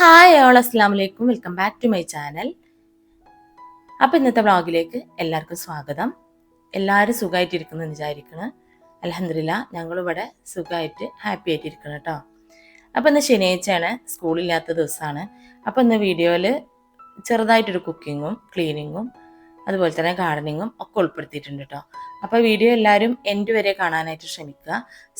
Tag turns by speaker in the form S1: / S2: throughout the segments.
S1: Hi all അസ്സാം വലൈക്കും welcome back to my channel അപ്പം ഇന്നത്തെ വ്ളോഗിലേക്ക് എല്ലാവർക്കും സ്വാഗതം. എല്ലാവരും സുഖമായിട്ടിരിക്കുന്നു എന്ന് വിചാരിക്കണം അലഹമില്ല ഞങ്ങളിവിടെ സുഖമായിട്ട് ഹാപ്പി ആയിട്ടിരിക്കണം കേട്ടോ. അപ്പം ഇന്ന് ശനിയാഴ്ചയാണ് സ്കൂളില്ലാത്ത ദിവസമാണ്. അപ്പം ഇന്ന് വീഡിയോയിൽ ചെറുതായിട്ടൊരു കുക്കിങ്ങും ക്ലീനിങ്ങും അതുപോലെ തന്നെ ഗാർഡനിങ്ങും ഒക്കെ ഉൾപ്പെടുത്തിയിട്ടുണ്ട് കേട്ടോ അപ്പോൾ വീഡിയോ എല്ലാവരും എന്റെ വരെ കാണാനായിട്ട് ശ്രമിക്കുക.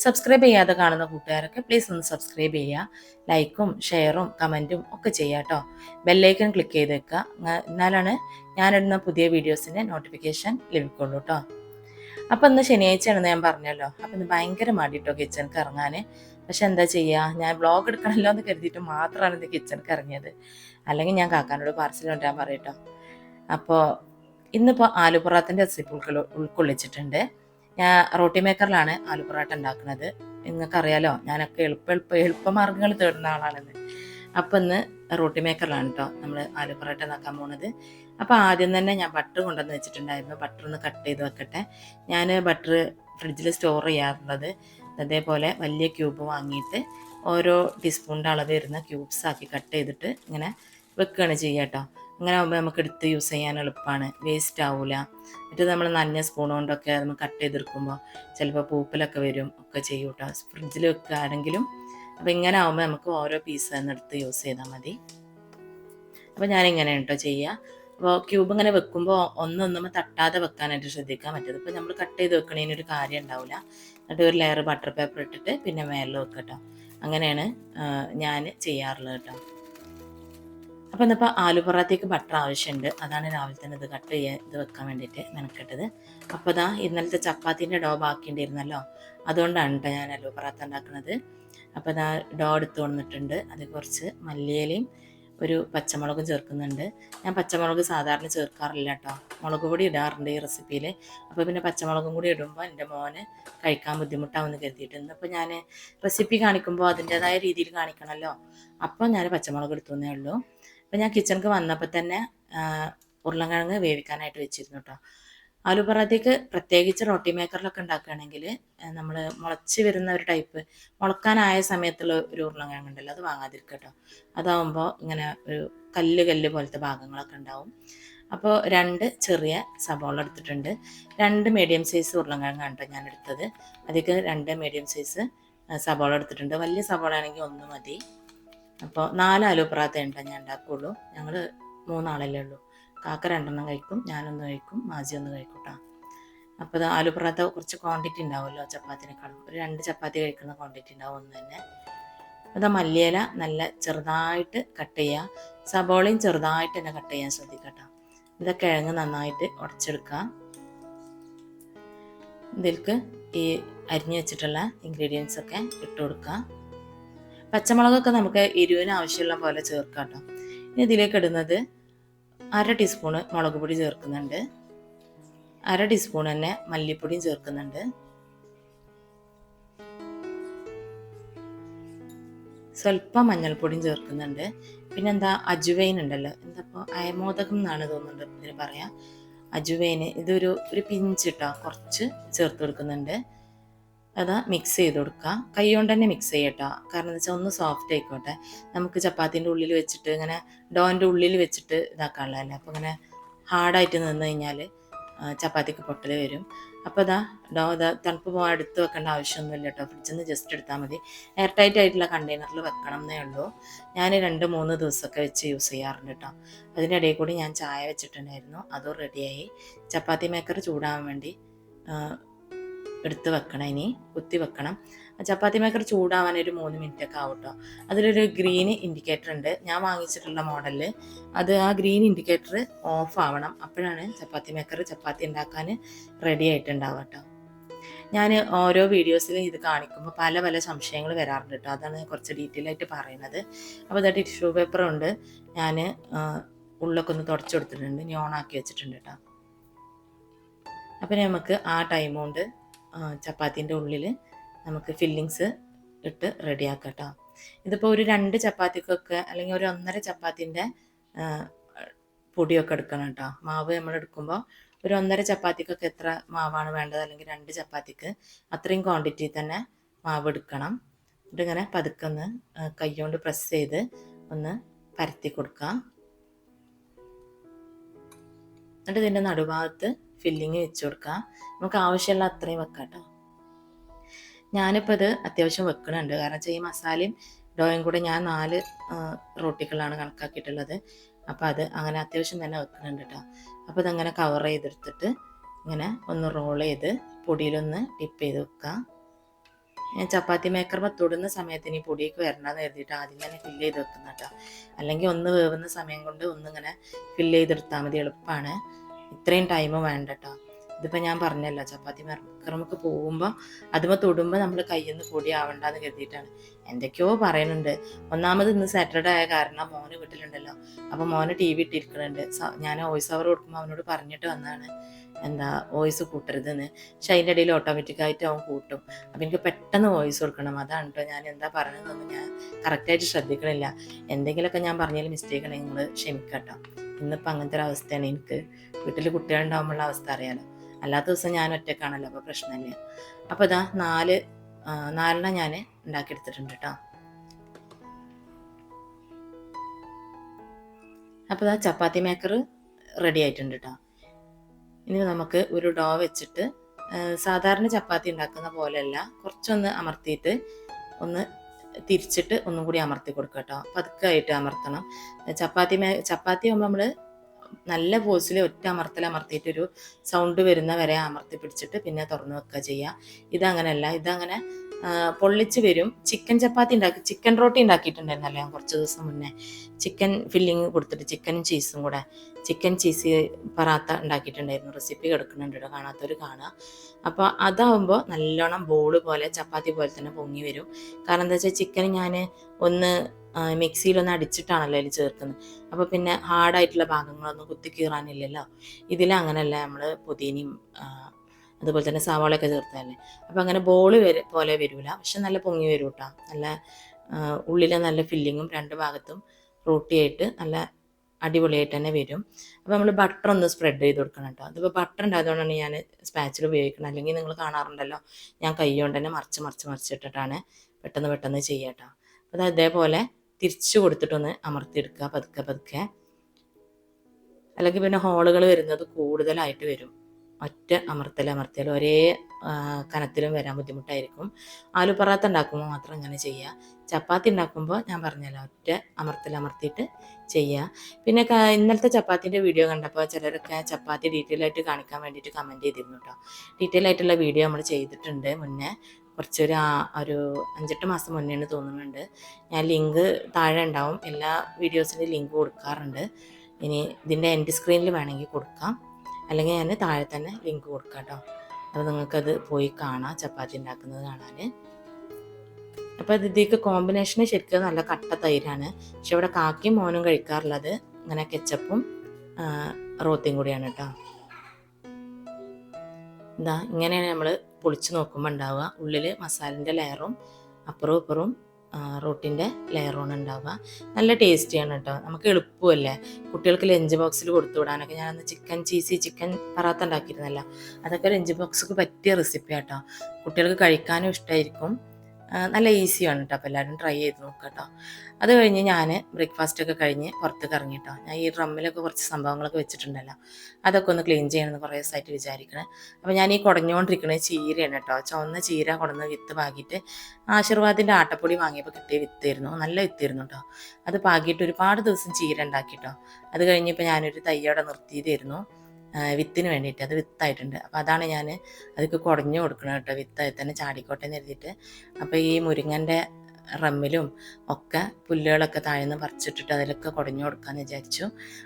S1: സബ്സ്ക്രൈബ് ചെയ്യാതെ കാണുന്ന കൂട്ടുകാരൊക്കെ പ്ലീസ് ഒന്ന് സബ്സ്ക്രൈബ് ചെയ്യുക. ലൈക്കും ഷെയറും കമന്റും ഒക്കെ ചെയ്യുക കേട്ടോ ബെല്ലൈക്കൺ ക്ലിക്ക് ചെയ്ത് വെക്കുക. എന്നാലാണ് ഞാനിടുന്ന പുതിയ വീഡിയോസിന്റെ നോട്ടിഫിക്കേഷൻ ലഭിക്കുള്ളൂ കേട്ടോ അപ്പം ഇന്ന് ശനിയാഴ്ചയാണെന്ന് ഞാൻ പറഞ്ഞല്ലോ. അപ്പം ഇന്ന് ഭയങ്കര മടി കേട്ടോ കിച്ചണിക്ക് ഇറങ്ങാൻ പക്ഷെ എന്താ ചെയ്യുക ഞാൻ ബ്ലോഗ് എടുക്കണമല്ലോ എന്ന് കരുതിയിട്ട് മാത്രമാണ് ഇന്ന് കിച്ചണിക്ക് ഇറങ്ങിയത്. അല്ലെങ്കിൽ ഞാൻ കാക്കാനോട് പാർസൽ കൊണ്ടുവരാൻ പറയട്ടോ അപ്പോൾ ഇന്നിപ്പോൾ ആലു പൊറാത്തിന്റെ റെസിപ്പി ഉൾക്കൊള്ളി ഉൾക്കൊള്ളിച്ചിട്ടുണ്ട്. ഞാൻ റോട്ടി മേക്കറിലാണ് ആലു പൊറാട്ട ഉണ്ടാക്കുന്നത്. നിങ്ങൾക്കറിയാലോ ഞാനൊക്കെ എളുപ്പ എളുപ്പ എളുപ്പമാർഗങ്ങൾ തേടുന്ന ആളാണെന്ന്. അപ്പം ഇന്ന് റോട്ടി മേക്കറിലാണ് കേട്ടോ നമ്മൾ ആലു പൊറാട്ട ഉണ്ടാക്കാൻ പോണത്. അപ്പോൾ ആദ്യം തന്നെ ഞാൻ ബട്ടർ കൊണ്ടുവന്ന് വെച്ചിട്ടുണ്ടായിരുന്നു. ബട്ടർ ഒന്ന് കട്ട് ചെയ്ത് വെക്കട്ടെ. ഞാൻ ബട്ടർ ഫ്രിഡ്ജിൽ സ്റ്റോർ ചെയ്യാറുള്ളത്. അതേപോലെ വലിയ ക്യൂബ് വാങ്ങിയിട്ട് ഓരോ ടീസ്പൂണിന്റെ അളവ് വരുന്ന ക്യൂബ്സ് ആക്കി കട്ട് ചെയ്തിട്ട് ഇങ്ങനെ വെക്കുകയാണ് ചെയ്യുക കേട്ടോ അങ്ങനെ ആകുമ്പോൾ നമുക്ക് എടുത്ത് യൂസ് ചെയ്യാൻ എളുപ്പമാണ് വേസ്റ്റ് ആവില്ല എന്നിട്ട് നമ്മൾ നനഞ്ഞ സ്പൂൺ കൊണ്ടൊക്കെ നമ്മൾ കട്ട് ചെയ്തെടുക്കുമ്പോൾ ചിലപ്പോൾ പൂപ്പലൊക്കെ വരും ഒക്കെ ചെയ്യും കേട്ടോ ഫ്രിഡ്ജിൽ വെക്കുകയാണെങ്കിലും അപ്പോൾ ഇങ്ങനെ ആകുമ്പോൾ നമുക്ക് ഓരോ പീസ് എടുത്ത് യൂസ് ചെയ്താൽ മതി. അപ്പോൾ ഞാനിങ്ങനെ കേട്ടോ ചെയ്യുക അപ്പോൾ ക്യൂബ് ഇങ്ങനെ വെക്കുമ്പോൾ ഒന്നൊന്നും തട്ടാതെ വെക്കാനായിട്ട് ശ്രദ്ധിക്കാൻ മറ്റേത്. ഇപ്പോൾ നമ്മൾ കട്ട് ചെയ്ത് വെക്കണതിന് ഒരു കാര്യം ഉണ്ടാവില്ല എന്നിട്ട് ഒരു ലെയർ ബട്ടർ പേപ്പർ ഇട്ടിട്ട് പിന്നെ മേലിൽ വെക്കട്ടോ കേട്ടോ അങ്ങനെയാണ് ഞാൻ ചെയ്യാറുള്ളത് കേട്ടോ അപ്പോൾ ഇന്നിപ്പോൾ ആലു പൊറാത്തേക്ക് ബട്ടർ ആവശ്യമുണ്ട്. അതാണ് രാവിലെ തന്നെ ഇത് കട്ട് ചെയ്യാൻ ഇത് വെക്കാൻ വേണ്ടിയിട്ട് മെനക്കെട്ടത്. അപ്പോൾ ഇതാ ഇന്നലത്തെ ചപ്പാത്തിന്റെ ഡോ ബാക്കിണ്ടിരുന്നല്ലോ അതുകൊണ്ടാണ് ഞാൻ ആലു പൊറാത്ത ഉണ്ടാക്കുന്നത്. അപ്പോൾ ഇതാ ഡോ എടുത്ത് കൊണ്ടിട്ടുണ്ട് അതിൽ കുറച്ച് മല്ലിയിലയും ഒരു പച്ചമുളകും ചേർക്കുന്നുണ്ട്. ഞാൻ പച്ചമുളക് സാധാരണ ചേർക്കാറില്ല കേട്ടോ മുളക് പൊടി ഇടാറുണ്ട് ഈ റെസിപ്പിയിൽ അപ്പോൾ പിന്നെ പച്ചമുളകും കൂടി ഇടുമ്പോൾ എന്റെ മോന് കഴിക്കാൻ ബുദ്ധിമുട്ടാവുമെന്ന് കരുതിയിട്ട് ഇന്നിപ്പോൾ ഞാൻ റെസിപ്പി കാണിക്കുമ്പോൾ അതിന്റേതായ രീതിയിൽ കാണിക്കണമല്ലോ അപ്പോൾ ഞാൻ പച്ചമുളക് എടുത്തുവന്നേ ഉള്ളൂ. അപ്പോൾ ഞാൻ കിച്ചണിക്ക് വന്നപ്പോൾ തന്നെ ഉരുളൻകിഴങ്ങ് വേവിക്കാനായിട്ട് വെച്ചിരുന്നു കേട്ടോ ആലു പൊറാത്തേക്ക് പ്രത്യേകിച്ച് റൊട്ടി മേക്കറിലൊക്കെ ഉണ്ടാക്കുകയാണെങ്കിൽ നമ്മൾ മുളച്ച് വരുന്ന ഒരു ടൈപ്പ് മുളക്കാനായ സമയത്തുള്ള ഒരു ഉരുളൻകിഴങ്ങ് ഉണ്ടല്ലോ അത് വാങ്ങാതിരിക്കുക കേട്ടോ അതാവുമ്പോൾ ഇങ്ങനെ ഒരു കല്ല് കല്ല് പോലത്തെ ഭാഗങ്ങളൊക്കെ ഉണ്ടാവും. അപ്പോൾ രണ്ട് ചെറിയ സബോള എടുത്തിട്ടുണ്ട്. രണ്ട് മീഡിയം സൈസ് ഉരുളൻകിഴങ്ങാണ് കേട്ടോ ഞാൻ എടുത്തത്. അതിലേക്ക് രണ്ട് മീഡിയം സൈസ് സബോള എടുത്തിട്ടുണ്ട്. വലിയ സബോള ആണെങ്കിൽ ഒന്ന് മതി. അപ്പോൾ നാല് ആലു പൊറാത്ത ഉണ്ടാ ഞാൻ ഉണ്ടാക്കുള്ളൂ. ഞങ്ങൾ മൂന്നാളല്ലേ ഉള്ളൂ. കാക്ക രണ്ടെണ്ണം കഴിക്കും ഞാനൊന്ന് കഴിക്കും മാജി ഒന്ന് കഴിക്കും കേട്ടോ അപ്പോൾ ആലു പൊറാത്ത കുറച്ച് ക്വാണ്ടിറ്റി ഉണ്ടാവുമല്ലോ ചപ്പാത്തിനേക്കാളും. ഒരു രണ്ട് ചപ്പാത്തി കഴിക്കുന്ന ക്വാണ്ടിറ്റി ഉണ്ടാവും ഒന്ന് തന്നെ. അത് മല്ലിയില നല്ല ചെറുതായിട്ട് കട്ട് ചെയ്യുക സബോളയും ചെറുതായിട്ട് തന്നെ കട്ട് ചെയ്യാൻ ശ്രദ്ധിക്കട്ടോ. ഇത് കിഴങ്ങ് നന്നായിട്ട് ഉടച്ചെടുക്കുക ഇതിൽക്ക് ഈ അരിഞ്ഞു വെച്ചിട്ടുള്ള ഇൻഗ്രീഡിയൻസ് ഒക്കെ ഇട്ട് കൊടുക്കുക പച്ചമുളകൊക്കെ നമുക്ക് എരിവിന് ആവശ്യമുള്ള പോലെ ചേർക്കാം കേട്ടോ ഇനി ഇതിലേക്ക് ഇടുന്നത് അര ടീസ്പൂണ് മുളക് പൊടി ചേർക്കുന്നുണ്ട്. അര ടീസ്പൂൺ തന്നെ മല്ലിപ്പൊടിയും ചേർക്കുന്നുണ്ട്. സ്വല്പം മഞ്ഞൾപ്പൊടിയും ചേർക്കുന്നുണ്ട്. പിന്നെ എന്താ അജുവൈൻ ഉണ്ടല്ലോ എന്താ ഇപ്പോൾ അയമോദകം എന്നാണ് തോന്നുന്നുണ്ട് ഇതിന് പറയാം. അജുവൈന് ഇതൊരു ഒരു പിഞ്ച് ഇട്ടോ കുറച്ച് ചേർത്ത് കൊടുക്കുന്നുണ്ട്. അത് മിക്സ് ചെയ്ത് കൊടുക്കുക കൈ കൊണ്ട് തന്നെ മിക്സ് ചെയ്യട്ടോ. കാരണം എന്താ വെച്ചാൽ ഒന്ന് സോഫ്റ്റ് ആയിക്കോട്ടെ. നമുക്ക് ചപ്പാത്തിന്റെ ഉള്ളിൽ വെച്ചിട്ട് ഇങ്ങനെ ഡോന്റെ ഉള്ളിൽ വെച്ചിട്ട് ഇതാക്കാനുള്ളതല്ലേ. അപ്പോൾ ഇങ്ങനെ ഹാർഡായിട്ട് നിന്ന് കഴിഞ്ഞാൽ ചപ്പാത്തിക്ക് പൊട്ടൽ വരും. അപ്പോൾ അതാ ഡോ ഇതാ തണുപ്പ് പോകാൻ എടുത്ത് വെക്കേണ്ട ആവശ്യമൊന്നുമില്ല കേട്ടോ. ഫ്രിഡ്ജിൽ നിന്ന് ജസ്റ്റ് എടുത്താൽ മതി. എയർ ടൈറ്റ് ആയിട്ടുള്ള കണ്ടെയ്നറിൽ വെക്കണം എന്നേ ഉള്ളൂ. ഞാൻ രണ്ട് മൂന്ന് ദിവസമൊക്കെ വെച്ച് യൂസ് ചെയ്യാറുണ്ട് കേട്ടോ. അതിന്റെ ഇടയിൽ കൂടി ഞാൻ ചായ വെച്ചിട്ടുണ്ടായിരുന്നു. അതും റെഡിയായി ചപ്പാത്തി മേക്കർ ചൂടാവാൻ വേണ്ടി എടുത്ത് വെക്കണം ഇനി കുത്തി വെക്കണം. ചപ്പാത്തി മേക്കർ ചൂടാവാൻ ഒരു മൂന്ന് മിനിറ്റ് ഒക്കെ ആവും കേട്ടോ അതിലൊരു ഗ്രീൻ ഇൻഡിക്കേറ്റർ ഉണ്ട്. ഞാൻ വാങ്ങിച്ചിട്ടുള്ള മോഡലിൽ അത് ആ ഗ്രീൻ ഇൻഡിക്കേറ്റർ ഓഫ് ആവണം. അപ്പോഴാണ് ചപ്പാത്തി മേക്കർ ചപ്പാത്തി ഉണ്ടാക്കാൻ റെഡി ആയിട്ടുണ്ടാവുക കേട്ടോ ഞാൻ ഓരോ വീഡിയോസിലും ഇത് കാണിക്കുമ്പോൾ പല പല സംശയങ്ങൾ വരാറുണ്ട് കേട്ടോ അതാണ് കുറച്ച് ഡീറ്റെയിൽ ആയിട്ട് പറയുന്നത്. അപ്പോൾ ഇതാ ടിഷ്യൂ പേപ്പർ കൊണ്ട് ഞാൻ ഉള്ളൊക്കെ ഒന്ന് തുടച്ചു കൊടുത്തിട്ടുണ്ട്. ഇനി ഓണാക്കി വെച്ചിട്ടുണ്ട് കേട്ടോ അപ്പം നമുക്ക് ആ ടൈം കൊണ്ട് ചപ്പാത്തിന്റെ ഉള്ളിൽ നമുക്ക് ഫില്ലിങ്സ് ഇട്ട് റെഡിയാക്കാം കേട്ടോ ഇതിപ്പോൾ ഒരു രണ്ട് ചപ്പാത്തിക്കൊക്കെ അല്ലെങ്കിൽ ഒരു ഒന്നര ചപ്പാത്തിന്റെ പൊടിയൊക്കെ എടുക്കണം കേട്ടോ. മാവ് നമ്മൾ എടുക്കുമ്പോൾ ഒരു ഒന്നര ചപ്പാത്തിക്കൊക്കെ എത്ര മാവാണ് വേണ്ടത് അല്ലെങ്കിൽ രണ്ട് ചപ്പാത്തിക്ക് അത്രയും ക്വാണ്ടിറ്റി തന്നെ മാവ് എടുക്കണം. ഇങ്ങനെ പതുക്കെ ഒന്ന് കൈകൊണ്ട് പ്രസ് ചെയ്ത് ഒന്ന് പരത്തി കൊടുക്കാം. എന്നിട്ട് ഇതിന്റെ നടുഭാഗത്ത് ഫില്ലിങ് വെച്ച് കൊടുക്കുക നമുക്ക് ആവശ്യമുള്ള അത്രയും വെക്കാം കേട്ടോ ഞാനിപ്പോൾ ഇത് അത്യാവശ്യം വെക്കണുണ്ട്. കാരണം വെച്ചാൽ ഈ മസാലയും ഡോയും കൂടെ ഞാൻ നാല് റൊട്ടികളാണ് കണക്കാക്കിയിട്ടുള്ളത്. അപ്പോൾ അത് അങ്ങനെ അത്യാവശ്യം തന്നെ വെക്കുന്നുണ്ട് കേട്ടോ അപ്പോൾ ഇതങ്ങനെ കവർ ചെയ്തെടുത്തിട്ട് ഇങ്ങനെ ഒന്ന് റോൾ ചെയ്ത് പൊടിയിലൊന്ന് ഡിപ്പ് ചെയ്ത് വെക്കുക ഞാൻ ചപ്പാത്തി മേക്കർമ തൊടുന്ന സമയത്തിന് ഈ പൊടിയൊക്കെ വരണമെന്ന് കരുതിയിട്ട് ആദ്യം തന്നെ ഫില്ല് ചെയ്ത് വെക്കുന്ന കേട്ടോ അല്ലെങ്കിൽ ഒന്ന് വേവുന്ന സമയം കൊണ്ട് ഒന്നിങ്ങനെ ഫില്ല് ചെയ്തെടുത്താൽ മതി എളുപ്പമാണ് ഇത്രയും ടൈം വേണ്ട കേട്ടോ ഇതിപ്പോൾ ഞാൻ പറഞ്ഞല്ലോ ചപ്പാത്തി മർക്കറമൊക്കെ പോകുമ്പോൾ അതുമ്പോൾ തൊടുമ്പോൾ നമ്മൾ കയ്യിൽ നിന്ന് പൊടി ആവണ്ടെന്ന് കരുതിയിട്ടാണ്. എന്തൊക്കെയോ പറയുന്നുണ്ട് ഒന്നാമത് ഇന്ന് സാറ്റർഡേ ആയ കാരണം മോന് വീട്ടിലുണ്ടല്ലോ. അപ്പോൾ മോന് ടി വി ഇട്ടിരിക്കുന്നുണ്ട് ഞാൻ വോയിസ് ഓവർ കൊടുക്കുമ്പോൾ അവനോട് പറഞ്ഞിട്ട് വന്നതാണ്. എന്താ വോയിസ് കൂട്ടരുതെന്ന്. പക്ഷെ അതിന്റെ ഇടയിൽ ഓട്ടോമാറ്റിക്കായിട്ട് അവൻ കൂട്ടും. അപ്പം എനിക്ക് പെട്ടെന്ന് വോയിസ് കൊടുക്കണം. അതാണ് കേട്ടോ ഞാൻ എന്താ പറയണതെന്ന് ഞാൻ കറക്റ്റായിട്ട് ശ്രദ്ധിക്കണില്ല. എന്തെങ്കിലുമൊക്കെ ഞാൻ പറഞ്ഞതിൽ മിസ്റ്റേക്ക് നിങ്ങൾ ക്ഷമിക്കട്ടോ. ഇന്നിപ്പോൾ അങ്ങനത്തെ ഒരു അവസ്ഥയാണ് എനിക്ക് വീട്ടിൽ കുട്ടികളുണ്ടാകുമ്പോഴുള്ള അവസ്ഥ അറിയാലോ. അല്ലാത്ത ദിവസം ഞാൻ ഒറ്റക്കാണല്ലോ അപ്പോൾ പ്രശ്നമില്ല അപ്പോൾ ഇതാ നാല് നാലെണ്ണം ഞാൻ ഉണ്ടാക്കിയെടുത്തിട്ടുണ്ട് കേട്ടോ അപ്പോൾ ഇതാ ചപ്പാത്തി മേക്കർ റെഡി ആയിട്ടുണ്ട് കേട്ടോ ഇനി നമുക്ക് ഒരു ഡോ വെച്ചിട്ട് സാധാരണ ചപ്പാത്തി ഉണ്ടാക്കുന്ന പോലെയല്ല കുറച്ചൊന്ന് അമർത്തിയിട്ട് ഒന്ന് തിരിച്ചിട്ട് ഒന്നും കൂടി അമർത്തി കൊടുക്കുക കേട്ടോ പതുക്കായിട്ട് അമർത്തണം. ചപ്പാത്തി ചപ്പാത്തി ആകുമ്പോൾ നമ്മൾ നല്ല ഫോഴ്സിൽ ഒറ്റ അമർത്തൽ അമർത്തിയിട്ടൊരു സൗണ്ട് വരുന്ന വരെ അമർത്തി പിടിച്ചിട്ട് പിന്നെ തുറന്നു വെക്കുക ചെയ്യുക ഇതങ്ങനെയല്ല ഇതങ്ങനെ പൊള്ളിച്ച് വരും. ചിക്കൻ ചപ്പാത്തി ഉണ്ടാക്കി ചിക്കൻ റോട്ടി ഉണ്ടാക്കിയിട്ടുണ്ടായിരുന്നല്ലോ ഞാൻ കുറച്ച് ദിവസം മുന്നേ. ചിക്കൻ ഫില്ലിങ് കൊടുത്തിട്ട് ചിക്കനും ചീസും കൂടെ ചിക്കൻ ചീസ് പറാത്ത ഉണ്ടാക്കിയിട്ടുണ്ടായിരുന്നു റെസിപ്പി കിടക്കുന്നുണ്ട് കേട്ടോ കാണാത്തവർ കാണുക അപ്പോൾ അതാവുമ്പോൾ നല്ലോണം ബോൾ പോലെ ചപ്പാത്തി പോലെ തന്നെ പൊങ്ങി വരും. കാരണം എന്താ വെച്ചാൽ ചിക്കൻ ഞാൻ ഒന്ന് മിക്സിയിലൊന്ന് അടിച്ചിട്ടാണല്ലോ അതിൽ ചേർക്കുന്നത്. അപ്പോൾ പിന്നെ ഹാർഡായിട്ടുള്ള ഭാഗങ്ങളൊന്നും കുത്തി കീറാനില്ലല്ലോ. ഇതിലങ്ങനെയല്ല നമ്മൾ പുതിനയും അതുപോലെ തന്നെ സവാളയൊക്കെ ചേർത്തതല്ലേ അപ്പോൾ അങ്ങനെ ബോൾ വരെ പോലെ വരില്ല പക്ഷെ നല്ല പൊങ്ങി വരും കേട്ടോ. നല്ല ഉള്ളിലെ നല്ല ഫില്ലിങ്ങും രണ്ട് ഭാഗത്തും റോട്ടിയായിട്ട് നല്ല അടിപൊളിയായിട്ട് തന്നെ വരും. അപ്പോൾ നമ്മൾ ബട്ടർ ഒന്ന് സ്പ്രെഡ് ചെയ്ത് കൊടുക്കണം കേട്ടോ. അതിപ്പോൾ ബട്ടർ ഉണ്ടായതുകൊണ്ടാണ് ഞാൻ സ്പാച്ചിൽ ഉപയോഗിക്കുന്നത് അല്ലെങ്കിൽ നിങ്ങൾ കാണാറുണ്ടല്ലോ. ഞാൻ കൈ കൊണ്ട് തന്നെ മറിച്ച് മറിച്ച് മറിച്ചിട്ടിട്ടാണ് പെട്ടെന്ന് പെട്ടെന്ന് ചെയ്യാം കേട്ടോ. അപ്പോൾ അതേപോലെ തിരിച്ചു കൊടുത്തിട്ടൊന്ന് അമർത്തിയെടുക്കുക പതുക്കെ പതുക്കെ. അല്ലെങ്കിൽ പിന്നെ ഹോളുകൾ വരുന്നത് കൂടുതലായിട്ട് വരും. ഒറ്റ അമർത്തൽ അമർത്തൽ ഒരേ കനത്തിലും വരാൻ ബുദ്ധിമുട്ടായിരിക്കും. ആലു പറാത്ത ഉണ്ടാക്കുമ്പോൾ മാത്രം ഇങ്ങനെ ചെയ്യുക. ചപ്പാത്തി ഉണ്ടാക്കുമ്പോൾ ഞാൻ പറഞ്ഞല്ലോ ഒറ്റ അമർത്തൽ അമർത്തിയിട്ട് ചെയ്യുക. പിന്നെ ഇന്നലത്തെ ചപ്പാത്തിന്റെ വീഡിയോ കണ്ടപ്പോൾ ചിലരൊക്കെ ചപ്പാത്തി ഡീറ്റെയിൽ ആയിട്ട് കാണിക്കാൻ വേണ്ടിയിട്ട് കമന്റ് ചെയ്തിരുന്നു കേട്ടോ. ഡീറ്റെയിൽ ആയിട്ടുള്ള വീഡിയോ നമ്മൾ ചെയ്തിട്ടുണ്ട് മുന്നേ. കുറച്ചൊരു ഒരു അഞ്ചെട്ട് മാസം മുന്നേ തോന്നുന്നുണ്ട്. ഞാൻ ലിങ്ക് താഴെ ഉണ്ടാവും. എല്ലാ വീഡിയോസിന്റെ ലിങ്ക് കൊടുക്കാറുണ്ട്. ഇനി ഇതിന്റെ എൻഡ് സ്ക്രീനിൽ വേണമെങ്കിൽ കൊടുക്കാം. അല്ലെങ്കിൽ ഞാൻ താഴെ തന്നെ ലിങ്ക് കൊടുക്കാം കേട്ടോ. അപ്പോൾ നിങ്ങൾക്കത് പോയി കാണാം. ചപ്പാത്തി ഉണ്ടാക്കുന്നത് കാണാൻ. അപ്പോൾ അത് ഇതിക്ക് കോമ്പിനേഷന് ശരിക്കും നല്ല കട്ട തൈരാണ്. പക്ഷെ ഇവിടെ കാക്കിയും മോനും കഴിക്കാറുള്ളത് ഇങ്ങനെ കെച്ചപ്പും റോത്തിയും കൂടിയാണ് കേട്ടോ. എന്താ ഇങ്ങനെയാണ് നമ്മൾ പൊളിച്ച് നോക്കുമ്പോൾ ഉണ്ടാവുക ഉള്ളിൽ മസാലിന്റെ ലെയറും അപ്പുറവും ഇപ്പുറവും റോട്ടിന്റെ ലെയറാണ് ഉണ്ടാവുക. നല്ല ടേസ്റ്റിയാണ് കേട്ടോ നമുക്ക് എളുപ്പമല്ലേ? കുട്ടികൾക്ക് ലഞ്ച് ബോക്സിൽ കൊടുത്തു വിടാനൊക്കെ. ഞാനന്ന് ചിക്കൻ ചീസി ചിക്കൻ പറാത്ത ഉണ്ടാക്കിയിരുന്നല്ലോ. അതൊക്കെ ലഞ്ച് ബോക്സിക്ക് പറ്റിയ റെസിപ്പി കേട്ടോ കുട്ടികൾക്ക് കഴിക്കാനും ഇഷ്ടമായിരിക്കും നല്ല ഈസിയാണ് കേട്ടോ അപ്പോൾ എല്ലാവരും ട്രൈ ചെയ്ത് നോക്കുക കേട്ടോ അത് കഴിഞ്ഞ് ഞാൻ ബ്രേക്ക്ഫാസ്റ്റൊക്കെ കഴിഞ്ഞ് പുറത്ത് കറങ്ങി കേട്ടോ ഞാൻ ഈ ഡ്രമ്മിലൊക്കെ കുറച്ച് സംഭവങ്ങളൊക്കെ വെച്ചിട്ടുണ്ടല്ലോ. അതൊക്കെ ഒന്ന് ക്ലീൻ ചെയ്യണമെന്ന് കുറേ ദിവസമായിട്ട് വിചാരിക്കണേ. അപ്പോൾ ഞാൻ ഈ കുടഞ്ഞുകൊണ്ടിരിക്കുന്നത് ചീരയാണ് കേട്ടോ ചുവന്ന ചീര കുടന്ന് വിത്ത് പാകിയിട്ട് ആശീർവാദിന്റെ ആട്ടപ്പൊടി വാങ്ങിയപ്പോൾ കിട്ടിയ വിത്തായിരുന്നു. നല്ല വിത്തായിരുന്നു കേട്ടോ അത് പാകിയിട്ട് ഒരുപാട് ദിവസം ചീര ഉണ്ടാക്കി കേട്ടോ അത് കഴിഞ്ഞിപ്പോൾ ഞാനൊരു തയ്യോടെ നിർത്തിയതായിരുന്നു. വിത്തിന് വേണ്ടിയിട്ട്. അത് വിത്തായിട്ടുണ്ട്. അപ്പോൾ അതാണ് ഞാൻ അതൊക്കെ കുറഞ്ഞു കൊടുക്കണം കേട്ടോ. വിത്തായി തന്നെ ചാടിക്കോട്ടെ എന്ന് എഴുതിയിട്ട് അപ്പോൾ ഈ മുരിങ്ങന്റെ റമ്മിലും ഒക്കെ പുല്ലുകളൊക്കെ താഴ്ന്ന് പറിച്ചിട്ടിട്ട് അതിലൊക്കെ കുടഞ്ഞു കൊടുക്കാമെന്ന് വിചാരിച്ചു.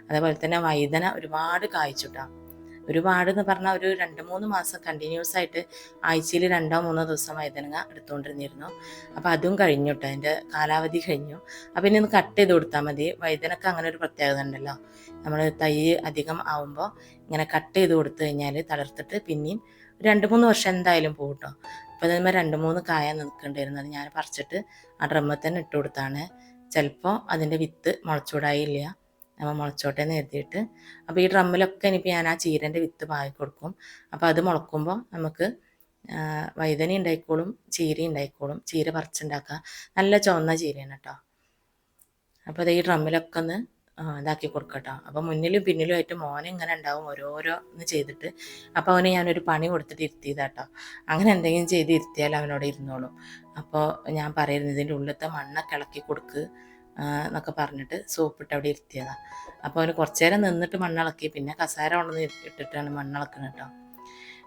S1: അതേപോലെ തന്നെ വൈദന ഒരുപാട് കായ്ച്ചുട്ടാ ഒരുപാട് എന്ന് പറഞ്ഞാൽ ഒരു രണ്ട് മൂന്ന് മാസം കണ്ടിന്യൂസ് ആയിട്ട് ആഴ്ചയിൽ രണ്ടോ മൂന്നോ ദിവസം വൈദ്യനങ്ങ എടുത്തുകൊണ്ടിരുന്നിരുന്നു അപ്പോൾ അതും കഴിഞ്ഞു കേട്ടോ അതിന്റെ കാലാവധി കഴിഞ്ഞു. അപ്പോൾ ഇനി ഒന്ന് കട്ട് ചെയ്ത് കൊടുത്താൽ മതി. വൈതനക്ക് അങ്ങനെ ഒരു പ്രത്യേകത ഉണ്ടല്ലോ. നമ്മൾ തൈ അധികം ആവുമ്പോൾ ഇങ്ങനെ കട്ട് ചെയ്ത് കൊടുത്തു കഴിഞ്ഞാൽ തളർത്തിട്ട് പിന്നെയും രണ്ട് മൂന്ന് വർഷം എന്തായാലും പോകും കേട്ടോ അപ്പോൾ അതിന്മേൽ രണ്ട് മൂന്ന് കായ നിൽക്കേണ്ടിയിരുന്നത് ഞാൻ പറിച്ചിട്ട് ആ ഡ്രമ്മിൽ തന്നെ ഇട്ട് കൊടുത്താണ്. ചിലപ്പോൾ അതിന്റെ വിത്ത് മുളച്ചൂടായില്ല നമ്മൾ മുളച്ചോട്ടെ എന്ന് അപ്പോൾ ഈ ഡ്രമ്മിലൊക്കെ ഇനിയിപ്പോൾ ഞാൻ ആ ചീരന്റെ വിത്ത് പാകി കൊടുക്കും. അപ്പോൾ അത് മുളക്കുമ്പോൾ നമുക്ക് വൈതനി ഉണ്ടായിക്കോളും ചീര ഉണ്ടായിക്കോളും ചീര പറിച്ചുണ്ടാക്കുക. നല്ല ചുവന്ന ചീരയാണ് കേട്ടോ അപ്പോൾ അത് ഈ ഡ്രമ്മിലൊക്കെ ഒന്ന് ഇതാക്കി കൊടുക്കട്ടോ അപ്പോൾ മുന്നിലും പിന്നിലും ആയിട്ട് മോനെ ഇങ്ങനെ ഉണ്ടാവും ഓരോരോ ഒന്ന് ചെയ്തിട്ട്. അപ്പോൾ അവന് ഞാനൊരു പണി കൊടുത്തിട്ട് ഇരുത്തിയതാട്ടോ അങ്ങനെ എന്തെങ്കിലും ചെയ്ത് ഇരുത്തിയാൽ അവനോട് ഇരുന്നോളും. അപ്പോൾ ഞാൻ പറയുന്നത് ഇതിന്റെ ഉള്ളിലത്തെ മണ്ണൊക്കെ ഇളക്കി കൊടുക്ക്. എന്നൊക്കെ പറഞ്ഞിട്ട് സോപ്പിട്ട് അവിടെ ഇരുത്തിയതാണ് അപ്പോൾ അവന് കുറച്ച് നേരം നിന്നിട്ട് മണ്ണിളക്കി. പിന്നെ കസാര കൊണ്ടുവന്ന് ഇട്ടിട്ടാണ് മണ്ണിളക്കുന്നത് കേട്ടോ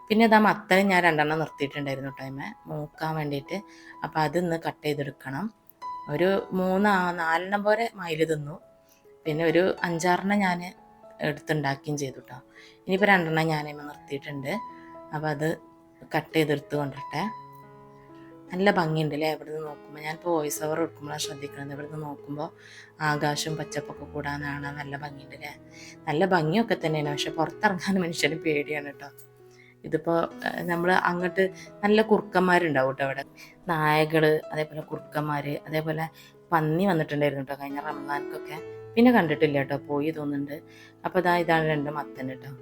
S1: പിന്നെ ഇതാ മത്തനും ഞാൻ രണ്ടെണ്ണം നിർത്തിയിട്ടുണ്ടായിരുന്നു ടൈമ് മൂക്കാൻ വേണ്ടിയിട്ട്. അപ്പോൾ അത് ഇന്ന് കട്ട് ചെയ്തെടുക്കണം. ഒരു മൂന്ന് നാലെണ്ണം പോലെ മയിൽ തിന്നു. പിന്നെ ഒരു അഞ്ചാറെണ്ണം ഞാൻ എടുത്തുണ്ടാക്കുകയും ചെയ്തു കേട്ടോ ഇനിയിപ്പോൾ രണ്ടെണ്ണം അതിന്മേൽ നിർത്തിയിട്ടുണ്ട്. അപ്പോൾ അത് കട്ട് ചെയ്തെടുത്ത് കൊണ്ടിട്ടെ നല്ല ഭംഗിയുണ്ട് അല്ലേ ഇവിടെ നിന്ന് നോക്കുമ്പോൾ ഞാനിപ്പോൾ വോയിസ് ഓവർ എടുക്കുമ്പോഴാണ് ശ്രദ്ധിക്കുന്നത് ഇവിടെ നിന്ന് നോക്കുമ്പോൾ ആകാശവും പച്ചപ്പൊക്കെ കൂടാന്നാണ് നല്ല ഭംഗിയുണ്ട് അല്ലേ നല്ല ഭംഗിയൊക്കെ തന്നെയാണ്. പക്ഷെ പുറത്തിറങ്ങാൻ മനുഷ്യന് പേടിയാണ് കേട്ടോ. ഇതിപ്പോൾ നമ്മൾ അങ്ങോട്ട് നല്ല കുറുക്കന്മാരുണ്ടാവും കേട്ടോ അവിടെ. നായകൾ അതേപോലെ കുറുക്കന്മാർ അതേപോലെ പന്നി വന്നിട്ടുണ്ടായിരുന്നു കേട്ടോ കഴിഞ്ഞ റമദാൻക്കൊക്കെ പിന്നെ കണ്ടിട്ടില്ല കേട്ടോ. പോയി തോന്നുന്നുണ്ട്. അപ്പോൾ ഇതാ ഇതാണ് രണ്ട് മത്തൻ കേട്ടോ.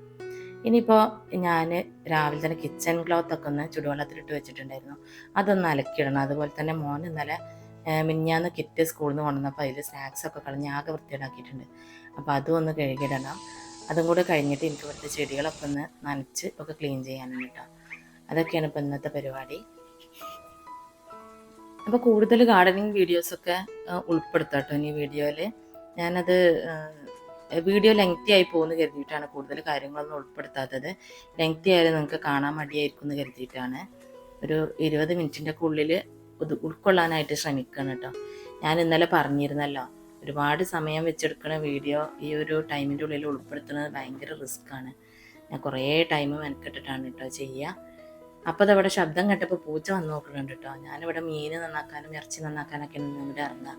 S1: ഇനിയിപ്പോൾ ഞാൻ രാവിലെ തന്നെ കിച്ചൺ ക്ലോത്ത് ഒക്കെ ഒന്ന് ചുടുവെള്ളത്തിലിട്ട് വെച്ചിട്ടുണ്ടായിരുന്നു. അതൊന്ന് അലക്കിയിടണം. അതുപോലെ തന്നെ മോൻ ഇന്നലെ മിനിഞ്ഞാന്ന് കിറ്റ് സ്കൂളിൽ നിന്ന് കൊണ്ടുവന്നപ്പോൾ അതിൽ സ്നാക്സ് ഒക്കെ കളഞ്ഞ് ആകെ വൃത്തിയിടാക്കിയിട്ടുണ്ട് അപ്പോൾ അതും ഒന്ന് കഴുകിയിടണം. അതും കൂടെ കഴിഞ്ഞിട്ട് എനിക്ക് ഇവിടുത്തെ ചെടികളൊക്കെ ഒന്ന് നനച്ച് ഒക്കെ ക്ലീൻ ചെയ്യാനാണ് കേട്ടോ അതൊക്കെയാണ് ഇപ്പോൾ ഇന്നത്തെ പരിപാടി. അപ്പോൾ കൂടുതൽ ഗാർഡനിങ് വീഡിയോസൊക്കെ ഉൾപ്പെടുത്താം കേട്ടോ ഈ വീഡിയോയിൽ ഞാനത് വീഡിയോ ലെങ്തി ആയി പോകുന്നു കരുതിയിട്ടാണ് കൂടുതൽ കാര്യങ്ങളൊന്നും ഉൾപ്പെടുത്താത്തത്. ലെങ്തി ആയാലും നിങ്ങൾക്ക് കാണാൻ മടിയായിരിക്കും എന്ന് കരുതിയിട്ടാണ്. ഒരു ഇരുപത് മിനിറ്റിന്റെ ഉള്ളിൽ ഉൾക്കൊള്ളാനായിട്ട് ശ്രമിക്കണം കേട്ടോ. ഞാൻ ഇന്നലെ പറഞ്ഞിരുന്നല്ലോ ഒരുപാട് സമയം വെച്ചെടുക്കുന്ന വീഡിയോ ഈ ഒരു ടൈമിന്റെ ഉള്ളിൽ ഉൾപ്പെടുത്തുന്നത് ഭയങ്കര റിസ്ക്കാണ് ഞാൻ കുറേ ടൈം മെനക്കെട്ടിട്ടാണ് കേട്ടോ ചെയ്യുക അപ്പോൾ അതവിടെ ശബ്ദം കേട്ടപ്പോൾ പൂച്ച വന്ന് നോക്കുന്നുണ്ട് കേട്ടോ. ഞാനിവിടെ മീൻ നന്നാക്കാനും ഇറച്ചി നന്നാക്കാനൊക്കെ ഇവിടെ ഇറങ്ങുക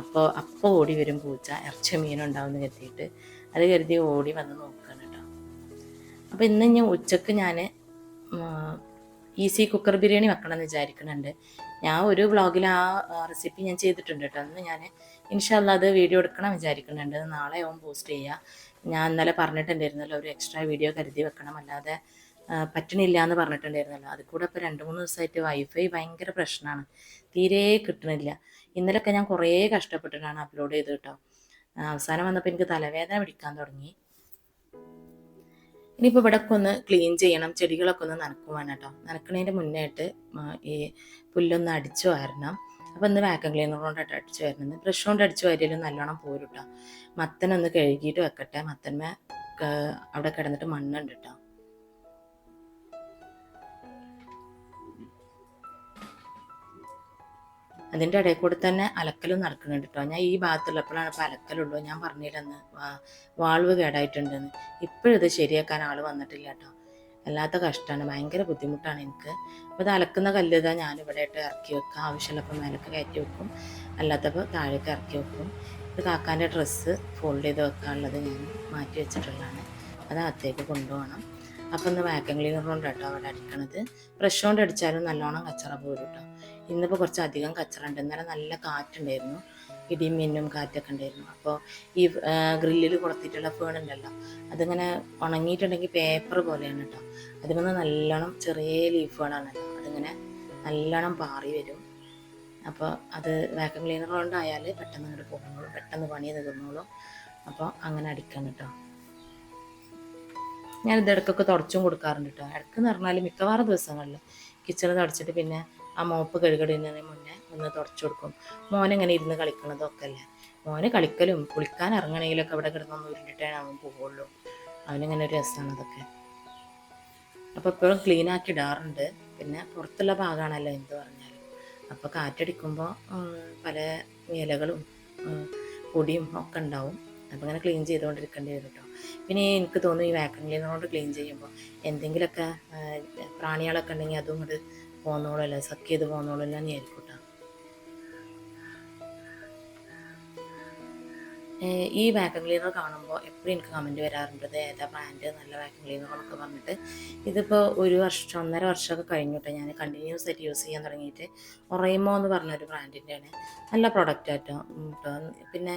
S1: അപ്പോൾ അപ്പോൾ ഓടി വരും പൂച്ച ഇറച്ചി മീനുണ്ടാവും എന്ന് കരുതിയിട്ട്. അത് കരുതി ഓടി വന്ന് നോക്കുകയാണ് കേട്ടോ. അപ്പോൾ ഇന്ന് ഞാൻ ഉച്ചയ്ക്ക് ഞാൻ ഈസി കുക്കർ ബിരിയാണി വെക്കണം എന്ന് വിചാരിക്കുന്നുണ്ട്. ഞാൻ ഒരു വ്ളോഗിൽ ആ റെസിപ്പി ഞാൻ ചെയ്തിട്ടുണ്ട് കേട്ടോ. അന്ന് ഞാൻ ഇൻഷാല്ല അത് വീഡിയോ എടുക്കണം വിചാരിക്കുന്നുണ്ട്. നാളെ ആവും പോസ്റ്റ് ചെയ്യുക ഞാൻ ഇന്നലെ പറഞ്ഞിട്ടുണ്ടായിരുന്നല്ലോ ഒരു എക്സ്ട്രാ വീഡിയോ കരുതി വെക്കണം. അല്ലാതെ പറ്റണില്ല എന്ന് പറഞ്ഞിട്ടുണ്ടായിരുന്നല്ലോ. അത് കൂടെ ഇപ്പോൾ രണ്ട് മൂന്ന് ദിവസമായിട്ട് വൈഫൈ ഭയങ്കര പ്രശ്നമാണ്. തീരെ കിട്ടണില്ല. ഇന്നലെയൊക്കെ ഞാൻ കുറേ കഷ്ടപ്പെട്ടിട്ടാണ് അപ്ലോഡ് ചെയ്ത് കേട്ടോ അവസാനം വന്നപ്പോൾ എനിക്ക് തലവേദന പിടിക്കാൻ തുടങ്ങി. ഇനിയിപ്പോൾ ഇവിടെയൊക്കെ ഒന്ന് ക്ലീൻ ചെയ്യണം ചെടികളൊക്കെ ഒന്ന് നനക്കുവാൻ കേട്ടോ നനക്കണതിന്റെ മുന്നായിട്ട് ഈ പുല്ലൊന്ന് അടിച്ചു വാരണം. അപ്പോൾ ഇന്ന് വാക്കം ക്ലീനർ കൊണ്ടിട്ട് അടിച്ചു വരുന്നത് ബ്രഷ് കൊണ്ട് അടിച്ചു വരിയാലും നല്ലോണം പോരും കേട്ടോ മത്തനൊന്ന് കഴുകിയിട്ട് വെക്കട്ടെ. മത്തന്മേ അവിടെ കിടന്നിട്ട് മണ്ണുണ്ട് കേട്ടോ അതിന്റെ ഇടയിൽ കൂടെ തന്നെ അലക്കലും നടക്കുന്നുണ്ട് കേട്ടോ ഞാൻ ഈ ഭാഗത്തുള്ളപ്പോഴാണ് ഇപ്പോൾ അലക്കലുള്ളൂ. ഞാൻ പറഞ്ഞില്ലെന്ന്. വാൾവ് കേടായിട്ടുണ്ടെന്ന്. ഇപ്പോഴിത് ശരിയാക്കാൻ ആൾ വന്നിട്ടില്ല കേട്ടോ അല്ലാത്ത കഷ്ടമാണ് ഭയങ്കര ബുദ്ധിമുട്ടാണ് എനിക്ക്. അപ്പോൾ ഇത് അലക്കുന്ന കല്ല് ഇതാ ഞാനിവിടെ ഇട്ട് ഇറക്കി വെക്കാം. ആവശ്യമുള്ളപ്പോൾ മേലക്ക് കയറ്റി വെക്കും. അല്ലാത്തപ്പോൾ താഴേക്ക് ഇറക്കി വെക്കും. ഇത് കാക്കാന്റെ ഡ്രസ്സ് ഫോൾഡ് ചെയ്ത് വെക്കാനുള്ളത് ഞാൻ മാറ്റി വെച്ചിട്ടുള്ളതാണ്. അത് അകത്തേക്ക് കൊണ്ടുപോകണം. അപ്പം ഒന്ന് വാക്കം ക്ലീനർ കൊണ്ട് കേട്ടോ അവിടെ അടിക്കണത്. ബ്രഷ് കൊണ്ട് അടിച്ചാലും നല്ലോണം കച്ചറ പോരും കേട്ടോ ഇന്നിപ്പോൾ കുറച്ച് അധികം കച്ചറുണ്ട്. ഇന്നലെ നല്ല കാറ്റുണ്ടായിരുന്നു. ഇടിയും മിന്നും കാറ്റൊക്കെ ഉണ്ടായിരുന്നു. അപ്പോൾ ഈ ഗ്രില്ലിൽ കൊടുത്തിട്ടുള്ള ഫേൺ ഉണ്ടല്ലോ അതിങ്ങനെ ഉണങ്ങിയിട്ടുണ്ടെങ്കിൽ പേപ്പർ പോലെയാണ് കേട്ടോ അതിങ്ങനെ നല്ലോണം ചെറിയ ലീഫ് ലീഫുകളാണല്ലോ അതിങ്ങനെ നല്ലോണം പാറി വരും. അപ്പോൾ അത് വാക്വം ക്ലീനർ കൊണ്ടായാൽ പെട്ടെന്ന് അങ്ങോട്ട് പോകുന്നുള്ളൂ പെട്ടെന്ന് പണി തീർന്നോളും. അപ്പോൾ അങ്ങനെ അടിക്കണം കേട്ടോ ഞാനിത് ഇടയ്ക്കൊക്കെ തുടച്ചും കൊടുക്കാറുണ്ട് കേട്ടോ ഇടയ്ക്ക് എന്ന് പറഞ്ഞാൽ മിക്കവാറും ദിവസങ്ങളിൽ കിച്ചണ് തുടച്ചിട്ട് പിന്നെ ആ മോപ്പ് കഴുകടുന്നതിന് മുന്നേ ഒന്ന് തുടച്ചു കൊടുക്കും. മോനെങ്ങനെ ഇരുന്ന് കളിക്കുന്നതൊക്കെ അല്ലേ? മോന് കളിക്കലും കുളിക്കാൻ ഇറങ്ങണമെങ്കിലൊക്കെ അവിടെ കിടന്നൊന്ന് ഉരുണ്ടിട്ടേ അവൻ പോവുള്ളൂ. അവനിങ്ങനെ ഒരു രസമാണ് അതൊക്കെ. അപ്പോൾ എപ്പോഴും ക്ലീൻ ആക്കി ഇടാറുണ്ട്. പിന്നെ പുറത്തുള്ള ഭാഗമാണല്ലോ എന്ത് പറഞ്ഞാലും. അപ്പോൾ കാറ്റടിക്കുമ്പോൾ പല ഇലകളും പൊടിയും ഒക്കെ ഉണ്ടാവും. അപ്പോൾ അങ്ങനെ ക്ലീൻ ചെയ്തുകൊണ്ടിരിക്കേണ്ടി വരും കേട്ടോ പിന്നെ എനിക്ക് തോന്നുന്നു ഈ വാക്യൂം ക്ലീനർ കൊണ്ട് ക്ലീൻ ചെയ്യുമ്പോൾ എന്തെങ്കിലുമൊക്കെ പ്രാണികളൊക്കെ ഉണ്ടെങ്കിൽ അതും ഇങ്ങോട്ട് പോന്നോളല്ലോ സക്ക് ചെയ്ത് പോന്നോളല്ലോ എന്ന് ആയിരിക്കും കേട്ടോ ഈ വാക്വം ക്ലീനർ കാണുമ്പോൾ എപ്പോഴും എനിക്ക് കമന്റ് വരാറുണ്ട്. ഇത് ഏതാ ബ്രാൻഡ് നല്ല വാക്വം ക്ലീനർ എന്നൊക്കെ പറഞ്ഞിട്ട്. ഇതിപ്പോൾ ഒരു വർഷം ഒന്നര വർഷമൊക്കെ കഴിഞ്ഞു കേട്ടോ. ഞാൻ കണ്ടിന്യൂസ് ആയിട്ട് യൂസ് ചെയ്യാൻ തുടങ്ങിയിട്ട്. ഒറൈമോ എന്ന് പറഞ്ഞൊരു ബ്രാൻഡിന്റെയാണ് നല്ല പ്രൊഡക്റ്റ് ആയിട്ടോ. പിന്നെ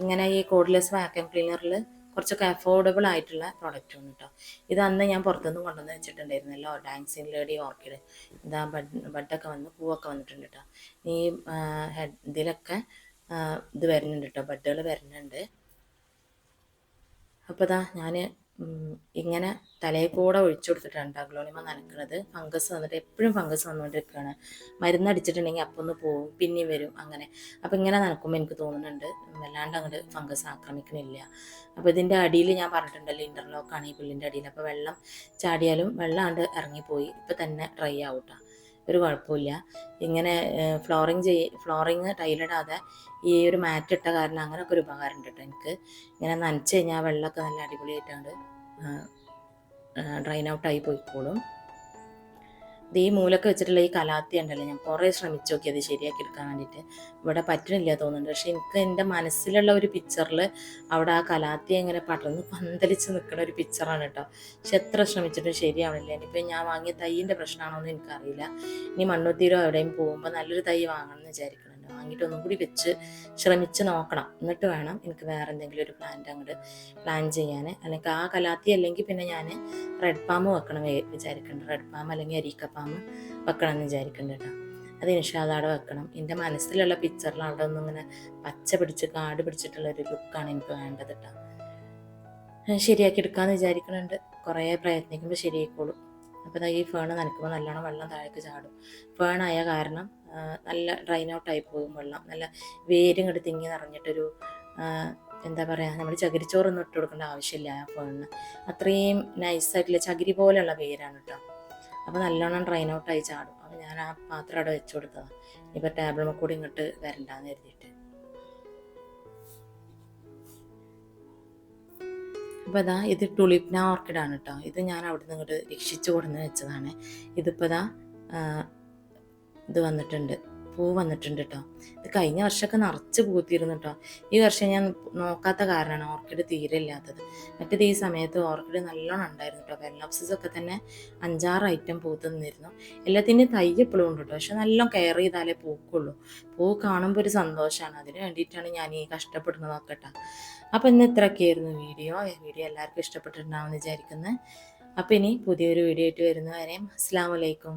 S1: ഇങ്ങനെ ഈ കോഡ്ലെസ് വാക്വം ക്ലീനറിൽ കുറച്ചൊക്കെ അഫോർഡബിൾ ആയിട്ടുള്ള പ്രൊഡക്റ്റാണ് കേട്ടോ ഇത് അന്ന് ഞാൻ പുറത്തുനിന്ന് കൊണ്ടുവന്ന് വെച്ചിട്ടുണ്ടായിരുന്നല്ലോ ഡാൻസിങ് ലേഡി ഓർക്കിഡ് ഇതാ ബഡ് ബഡൊക്കെ വന്ന് പൂവൊക്കെ വന്നിട്ടുണ്ട് കേട്ടോ ഈ ഹെഡ് ഇതിലൊക്കെ ഇത് വരുന്നുണ്ട് കേട്ടോ ബഡ്ഡുകൾ വരുന്നുണ്ട്. അപ്പോൾ ഇതാ ഞാൻ ഇങ്ങനെ തലയിൽ കൂടെ ഒഴിച്ചു കൊടുത്തിട്ടാണ് അഗ്ലോണിമ നനക്കുന്നത് ഫംഗസ് വന്നിട്ട് എപ്പോഴും ഫംഗസ് വന്നുകൊണ്ടിരിക്കുകയാണ് മരുന്നടിച്ചിട്ടുണ്ടെങ്കിൽ അപ്പം ഒന്ന് പോവും പിന്നെയും വരും അങ്ങനെ. അപ്പം ഇങ്ങനെ നനക്കുമ്പോൾ എനിക്ക് തോന്നുന്നുണ്ട് വല്ലാണ്ട് അങ്ങോട്ട് ഫംഗസ് ആക്രമിക്കണില്ല. അപ്പോൾ ഇതിന്റെ അടിയിൽ ഞാൻ പറഞ്ഞിട്ടുണ്ടല്ലോ ഇന്റർലോക്കാണ് ഈ പുല്ലിന്റെ അടിയിൽ. അപ്പോൾ വെള്ളം ചാടിയാലും വെള്ളം ആണ്ട് ഇറങ്ങിപ്പോയി. ഇപ്പം തന്നെ ഡ്രൈ ആവൂട്ടാ. ഒരു കുഴപ്പമില്ല. ഇങ്ങനെ ഫ്ലോറിങ് ചെയ് ഫ്ലോറിങ് ടൈലിടാതെ ഈ ഒരു മാറ്റ് ഇട്ട കാരണം അങ്ങനെയൊക്കെ ഒരു ഉപകാരം ഉണ്ട് കേട്ടോ എനിക്ക്. ഇങ്ങനെ നനച്ച് കഴിഞ്ഞാൽ വെള്ളമൊക്കെ നല്ല അടിപൊളിയായിട്ടാണ് ഡ്രൈൻ ഔട്ടായി പോയിക്കോളും. ഇത് ഈ മൂലൊക്കെ വെച്ചിട്ടുള്ള ഈ കലാത്തി ഉണ്ടല്ലോ ഞാൻ കുറേ ശ്രമിച്ചു നോക്കി. അത് ശരിയാക്കി എടുക്കാൻ വേണ്ടിയിട്ട്. ഇവിടെ പറ്റണില്ല തോന്നുന്നുണ്ട്. പക്ഷെ എനിക്ക് എന്റെ മനസ്സിലുള്ള ഒരു പിക്ചറിൽ അവിടെ ആ കലാത്തി ഇങ്ങനെ പടർന്ന് പന്തലിച്ച് നിൽക്കുന്ന ഒരു പിക്ചറാണ് കേട്ടോ. പക്ഷെ എത്ര ശ്രമിച്ചിട്ടും ശരിയാവണില്ല. ഇനിയിപ്പോൾ ഞാൻ വാങ്ങിയ തൈയിന്റെ പ്രശ്നമാണോ എന്ന് എനിക്കറിയില്ല. ഇനി മണ്ണുത്തീരോ എവിടെയും പോകുമ്പോൾ നല്ലൊരു തൈ വാങ്ങണം എന്ന് വിചാരിക്കുന്നുണ്ട് വാങ്ങിയിട്ട് ഒന്നും കൂടി വെച്ച് ശ്രമിച്ച് നോക്കണം. എന്നിട്ട് വേണം എനിക്ക് വേറെ എന്തെങ്കിലും ഒരു പ്ലാന്റ് അങ്ങോട്ട് പ്ലാൻ ചെയ്യാൻ അല്ലെങ്കിൽ ആ കലാത്തി അല്ലെങ്കിൽ പിന്നെ ഞാൻ റെഡ് പാമ്പ് വെക്കണം വിചാരിക്കുന്നുണ്ട് റെഡ് പാമ്പ് അല്ലെങ്കിൽ അരീക്കപ്പാം വെക്കണം എന്ന് വിചാരിക്കുന്നുണ്ട് കേട്ടോ അത് ഇൻഷാദാടെ വെക്കണം. എന്റെ മനസ്സിലുള്ള പിക്ചറിൽ അവിടെ ഒന്നും ഇങ്ങനെ പച്ച പിടിച്ച് കാട് പിടിച്ചിട്ടുള്ള ഒരു ലുക്കാണ് എനിക്ക് വേണ്ടത് കേട്ടോ ശരിയാക്കി എടുക്കാമെന്ന് വിചാരിക്കുന്നുണ്ട് കുറേ പ്രയത്നിക്കുമ്പോൾ ശരിയായിക്കോളും. അപ്പോൾ ഈ ഫേൺ നനയ്ക്കുമ്പോൾ നല്ലോണം വെള്ളം താഴേക്ക് ചാടും. ഫേണായ കാരണം നല്ല ഡ്രൈൻ ഔട്ടായി പോകും വെള്ളം. നല്ല വേരും ഇങ്ങോട്ട് തിങ്ങി നിറഞ്ഞിട്ടൊരു എന്താ പറയുക നമ്മൾ ചകിരിച്ചോറൊന്നും ഇട്ട് കൊടുക്കേണ്ട ആവശ്യമില്ല ആ ഫോണിന് അത്രയും നൈസായിട്ടുള്ള ചകിരി പോലെയുള്ള വേരാണ് കേട്ടോ അപ്പോൾ നല്ലോണം ഡ്രൈൻ ഔട്ടായി ചാടും. അപ്പോൾ ഞാൻ ആ പാത്രം അവിടെ വെച്ച് കൊടുത്തതാണ് ഇപ്പോൾ ടേബിൾ കൂടി ഇങ്ങോട്ട് വരണ്ടെന്ന് കരുതിയിട്ട്. അപ്പോൾ ഇതാ ഇത് ടുലിപ്ന ഓർക്കിഡാണ് കേട്ടോ ഇത് ഞാൻ അവിടെ നിന്ന് ഇങ്ങോട്ട് രക്ഷിച്ചു കൊടുന്ന് വെച്ചതാണ്. ഇതിപ്പോൾ ഇതാ ഇത് വന്നിട്ടുണ്ട്. പൂ വന്നിട്ടുണ്ട് കേട്ടോ ഇത് കഴിഞ്ഞ വർഷമൊക്കെ നിറച്ച് പൂത്തിരുന്നു കേട്ടോ ഈ വർഷം ഞാൻ നോക്കാത്ത കാരണമാണ് ഓർക്കിഡ് തീരെ ഇല്ലാത്തത്. മറ്റേത് ഈ സമയത്ത് ഓർക്കിഡ് നല്ലോണം ഉണ്ടായിരുന്നു കേട്ടോ വെല്ലപ്സസ് ഒക്കെ തന്നെ അഞ്ചാറ് ഐറ്റം പൂത്ത് നിന്നിരുന്നു എല്ലാത്തിന്റെയും തൈ എപ്പോഴും ഉണ്ട് കേട്ടോ പക്ഷെ നല്ലോണം കെയർ ചെയ്താലേ പൂക്കുള്ളൂ. പൂ കാണുമ്പോൾ ഒരു സന്തോഷമാണ് അതിന് വേണ്ടിയിട്ടാണ് ഞാൻ ഈ കഷ്ടപ്പെടുന്നതൊക്കെ കേട്ടോ അപ്പോൾ ഇന്ന് ഇത്രയൊക്കെയായിരുന്നു വീഡിയോ. വീഡിയോ എല്ലാവർക്കും ഇഷ്ടപ്പെട്ടിട്ടുണ്ടാവുമെന്ന് വിചാരിക്കുന്നത് അപ്പോൾ ഇനി പുതിയൊരു വീഡിയോ ആയിട്ട് വരുന്നവരെയും അസ്സാം വലൈക്കും